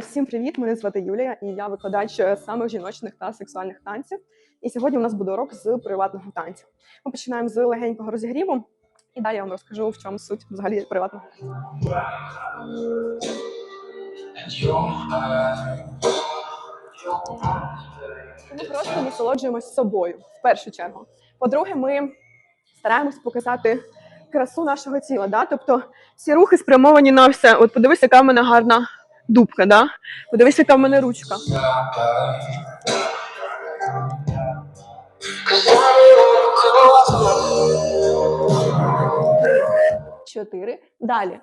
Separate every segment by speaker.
Speaker 1: Всім привіт! Мене звати Юлія, і я викладач е, саме жіночних та сексуальних танців. І сьогодні у нас буде урок з приватного танцю. Ми починаємо з легенького розігріву, і далі я вам розкажу, в чому суть взагалі приватного.
Speaker 2: and.
Speaker 1: Ми просто насолоджуємось собою в першу чергу. По-друге, ми стараємось показати красу нашого тіла. Да? Тобто всі рухи спрямовані на все. От подивись, яка в мене гарна дубка, да? подивись, яка в мене ручка. Чотири. Далі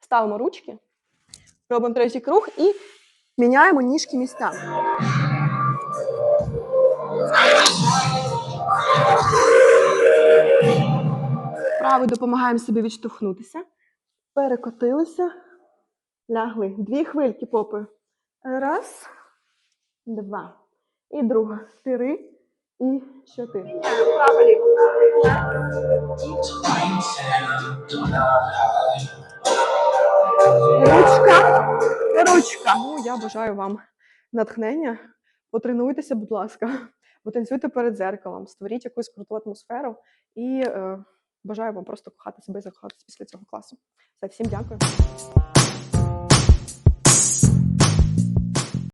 Speaker 1: ставимо ручки, робимо третій круг і міняємо ніжки місця. Правою допомагаємо собі відштовхнутися. Перекотилися, лягли. Дві хвильки попи. Раз, два. І друга. Три і чотири. Ручка, ручка. Ну, я бажаю вам натхнення. Потренуйтеся, будь ласка, потанцюйте перед зеркалом, створіть якусь круту атмосферу і е, бажаю вам просто кохати себе і закохатися після цього класу. Все, всім дякую.